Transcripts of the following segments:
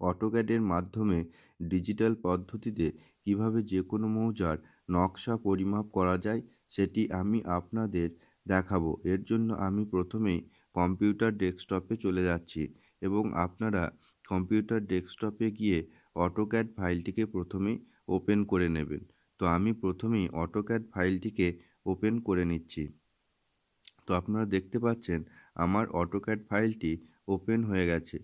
অটোক্যাডের মাধ্যমে ডিজিটাল পদ্ধতিতে কীভাবে যে কোনো মৌজার নকশা পরিমাপ করা যায়, সেটি আমি আপনাদের দেখাবো। এর জন্য আমি প্রথমেই কম্পিউটার ডেস্কটপে চলে যাচ্ছি এবং আপনারা কম্পিউটার ডেস্কটপে গিয়ে অটোক্যাড ফাইলটিকে প্রথমেই ওপেন করে নেবেন। তো আমি প্রথমেই অটোক্যাড ফাইলটিকে ওপেন করে নিচ্ছি। তো আপনারা দেখতে পাচ্ছেন, আমার অটোক্যাড ফাইলটি ওপেন হয়ে গেছে।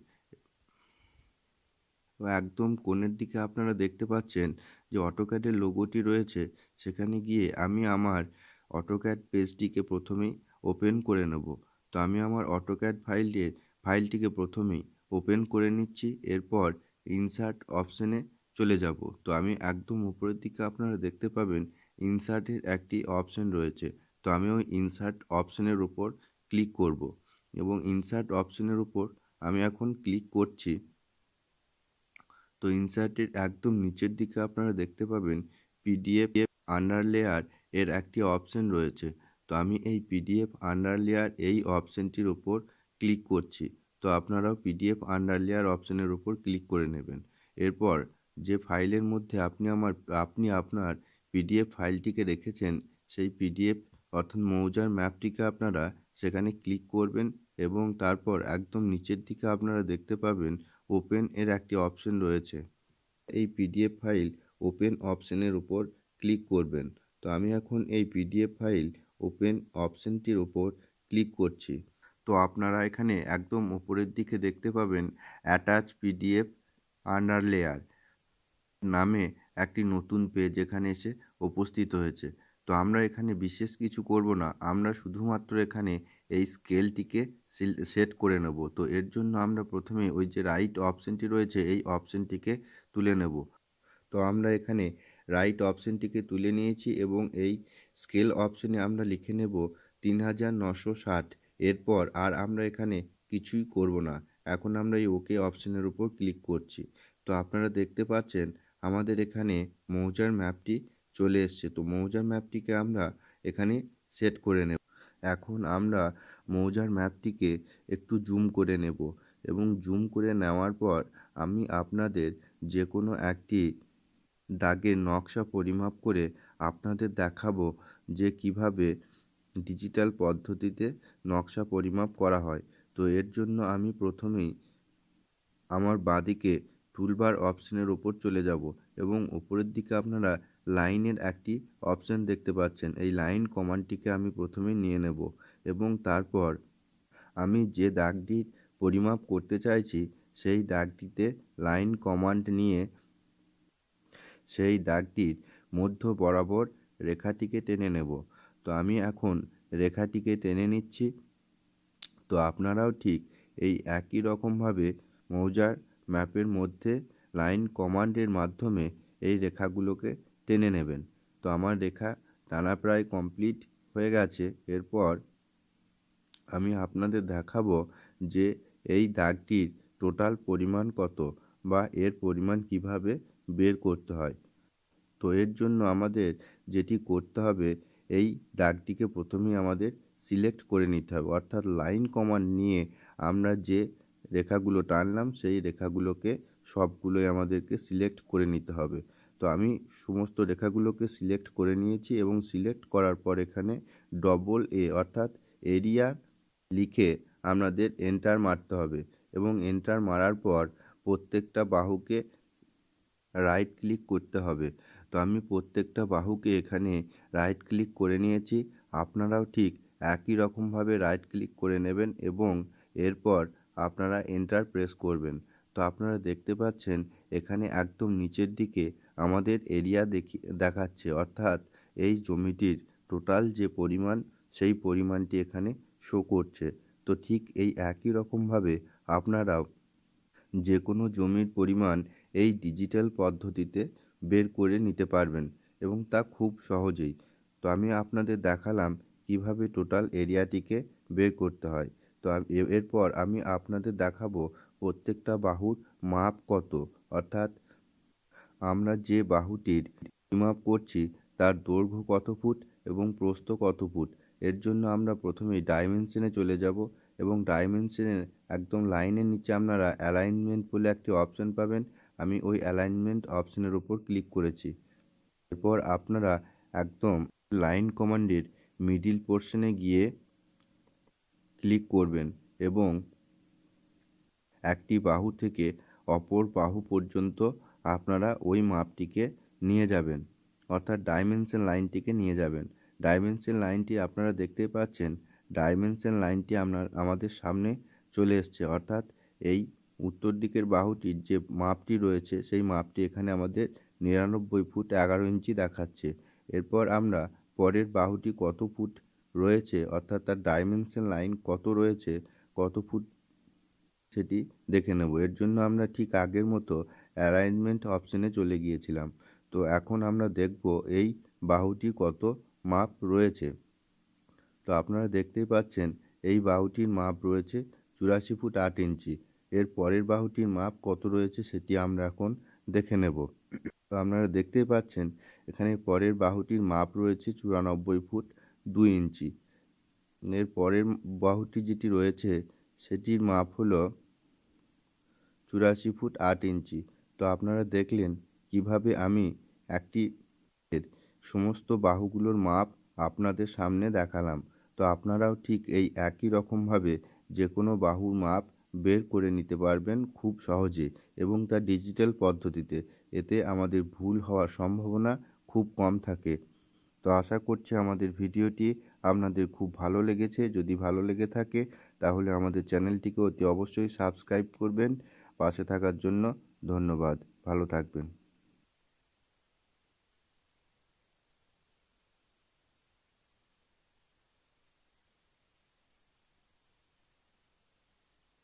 একদম কোণের দিকে আপনারা দেখতে পাচ্ছেন যে অটোক্যাডের লোগোটি রয়েছে। সেখানে গিয়ে আমি আমার অটোক্যাড পেজটিকে প্রথমেই ওপেন করে নেব। তো আমি আমার অটোক্যাড ফাইলের ফাইলটিকে প্রথমেই ওপেন করে নিচ্ছি। এরপর ইনসার্ট অপশানে চলে যাব। তো আমি একদম উপরের দিকে আপনারা দেখতে পাবেন ইনসার্টের একটি অপশান রয়েছে। তো আমি ওই ইনসার্ট অপশানের উপর ক্লিক করব এবং ইনসার্ট অপশানের উপর আমি এখন ক্লিক করছি। তো ইনসার্টের একদম নিচের দিকে আপনারা দেখতে পাবেন পিডিএফ আন্ডার লেয়ার এর একটি অপশান রয়েছে। তো আমি এই পিডিএফ আন্ডার লেয়ার এই অপশানটির ওপর ক্লিক করছি। তো আপনারাও পিডিএফ আন্ডার লেয়ার অপশানের ওপর ক্লিক করে নেবেন। এরপর যে ফাইলের মধ্যে আপনি আমার, আপনি আপনার পিডিএফ ফাইলটিকে রেখেছেন, সেই পিডিএফ অর্থাৎ মৌজার ম্যাপটিকে আপনারা সেখানে ক্লিক করবেন এবং তারপর একদম নিচের দিকে আপনারা দেখতে পাবেন ওপেন এর একটি অপশন রয়েছে। এই পিডিএফ ফাইল ওপেন অপশনের উপর ক্লিক করবেন। তো আমি এখন এই পিডিএফ ফাইল ওপেন অপশনটির উপর ক্লিক করছি। তো আপনারা এখানে একদম উপরের দিকে দেখতে পাবেন অ্যাটাচ পিডিএফ আন্ডার লেয়ার নামে একটি নতুন পেজ এখানে এসে উপস্থিত হয়েছে। তো আমরা এখানে বিশেষ কিছু করব না। আমরা শুধুমাত্র এখানে এই স্কেলটিকে সেট করে নেব। তো এর জন্য আমরা প্রথমে ওই যে রাইট অপশানটি রয়েছে, এই অপশানটিকে তুলে নেব। তো আমরা এখানে রাইট অপশানটিকে তুলে নিয়েছি এবং এই স্কেল অপশানে আমরা লিখে নেব তিন হাজার নশো ষাট। এরপর আর আমরা এখানে কিছুই করব না। এখন আমরা এই ওকে অপশানের উপর ক্লিক করছি। তো আপনারা দেখতে পাচ্ছেন, আমাদের এখানে মৌজার ম্যাপটি চলে এসছে। তো মৌজার ম্যাপটিকে আমরা এখানে সেট করে নেব। এখন আমরা মৌজার ম্যাপটিকে একটু জুম করে নেব এবং জুম করে নেওয়ার পর আমি আপনাদের যে কোনো একটি দাগের নকশা পরিমাপ করে আপনাদের দেখাবো যে কীভাবে ডিজিটাল পদ্ধতিতে নকশা পরিমাপ করা হয়। তো এর জন্য আমি প্রথমেই আমার বাঁদিকে টুলবার অপশনের ওপর চলে যাব এবং উপরের দিকে আপনারা লাইনের একটি অপশান দেখতে পাচ্ছেন। এই লাইন কমান্ডটিকে আমি প্রথমে নিয়ে নেব এবং তারপর আমি যে দাগটির পরিমাপ করতে চাইছি, সেই দাগটিতে লাইন কমান্ড নিয়ে সেই দাগটির মধ্য বরাবর রেখাটিকে টেনে নেব। তো আমি এখন রেখাটিকে টেনে নিচ্ছি। তো আপনারাও ঠিক এই একই রকমভাবে মৌজার ম্যাপের মধ্যে লাইন কমান্ডের মাধ্যমে এই রেখাগুলোকে টেনে নেবেন। তো আমার রেখা টানা প্রায় কমপ্লিট হয়ে গেছে। এরপর আমি আপনাদের দেখাবো যে এই দাগটির টোটাল পরিমাণ কত বা এর পরিমাণ কীভাবে বের করতে হয়। তো এর জন্য আমাদের যেটি করতে হবে, এই দাগটিকে প্রথমেই আমাদের সিলেক্ট করে নিতে হবে। অর্থাৎ লাইন কমান্ড নিয়ে আমরা যে রেখাগুলো টানলাম, সেই রেখাগুলোকে সবগুলোই আমাদেরকে সিলেক্ট করে নিতে হবে। তো আমি সমস্ত রেখাগুলোকে সিলেক্ট করে নিয়েছি এবং সিলেক্ট করার পর এখানে ডবল এ অর্থাৎ এরিয়া লিখে আপনাদের এন্টার মারতে হবে এবং এন্টার মারার পর প্রত্যেকটা বাহুকে রাইট ক্লিক করতে হবে। তো আমি প্রত্যেকটা বাহুকে এখানে রাইট ক্লিক করে নিয়েছি। আপনারাও ঠিক একই রকমভাবে রাইট ক্লিক করে নেবেন এবং এরপর আপনারা এন্টার প্রেস করবেন। আপনারা দেখতে পাচ্ছেন, এখানে একদম নিচের দিকে আমাদের এরিয়া দেখি, দেখাচ্ছে। অর্থাৎ এই জমিটির টোটাল যে পরিমাণ, সেই পরিমাণটি এখানে শো করছে। তো ঠিক এই একই রকমভাবে আপনারাও যে কোনো জমির পরিমাণ এই ডিজিটাল পদ্ধতিতে বের করে নিতে পারবেন এবং তা খুব সহজেই। তো আমি আপনাদের দেখালাম কীভাবে টোটাল এরিয়াটিকে বের করতে হয়। তো এরপর আমি আপনাদের দেখাবো প্রত্যেকটা বাহুর মাপ কত? অর্থাৎ আমরা যে বাহুটির পরিমাপ করছি, তার দৈর্ঘ্য কত ফুট এবং প্রস্থ কত ফুট? এর জন্য আমরা প্রথমেই ডাইমেনশনে চলে যাব এবং ডাইমেনশনের একদম লাইনের নিচে আপনারা অ্যালাইনমেন্ট বলে একটি অপশন পাবেন। আমি ওই অ্যালাইনমেন্ট অপশনের উপর ক্লিক করেছি। এরপর আপনারা একদম লাইন কমান্ডের মিডিল পোর্শনে গিয়ে ক্লিক করবেন এবং একটি বাহু থেকে অপর বাহু পর্যন্ত আপনারা ওই মাপটিকে নিয়ে যাবেন। অর্থাৎ ডাইমেনশন লাইনটিকে নিয়ে যাবেন। ডাইমেনশন লাইনটি আপনারা দেখতে পাচ্ছেন ডাইমেনশন লাইনটি আপনার, আমাদের সামনে চলে এসছে। অর্থাৎ এই উত্তর দিকের বাহুটির যে মাপটি রয়েছে, সেই মাপটি এখানে আমাদের নিরানব্বই ফুট এগারো ইঞ্চি দেখাচ্ছে। এরপর আমরা পরের বাহুটি কত ফুট রয়েছে, অর্থাৎ তার ডাইমেনশন লাইন কত রয়েছে, কত ফুট সেটি দেখে নেব। এর জন্য আমরা ঠিক আগের মতো অ্যালাইনমেন্ট অপশনে চলে গিয়েছিলাম। তো এখন আমরা দেখব এই বাহুটি কত মাপ রয়েছে। তো আপনারা দেখতেই পাচ্ছেন, এই বাহুটির মাপ রয়েছে চুরাশি ফুট আট ইঞ্চি। এর পরের বাহুটির মাপ কত রয়েছে সেটি আমরা এখন দেখে নেব। তো আপনারা দেখতেই পাচ্ছেন, এখানে পরের বাহুটির মাপ রয়েছে চুরানব্বই ফুট দুই ইঞ্চি। এর পরের বাহুটি যেটি রয়েছে সেটির মাপ হলো চুরাশি ফুট আট ইঞ্চি। তো আপনারা দেখলেন কীভাবে আমি একটি সমস্ত বাহুগুলোর মাপ আপনাদের সামনে দেখালাম। তো আপনারাও ঠিক এই একই রকমভাবে যে কোনো বাহুর মাপ বের করে নিতে পারবেন খুব সহজে এবং তা ডিজিটাল পদ্ধতিতে। এতে আমাদের ভুল হওয়ার সম্ভাবনা খুব কম থাকে। তো আশা করছি আমাদের ভিডিওটি আপনাদের খুব ভালো লেগেছে। যদি ভালো লেগে থাকে, তাহলে আমাদের চ্যানেলটিকে অতি অবশ্যই সাবস্ক্রাইব করবেন। পাশে থাকার জন্য ধন্যবাদ। ভালো থাকবেন।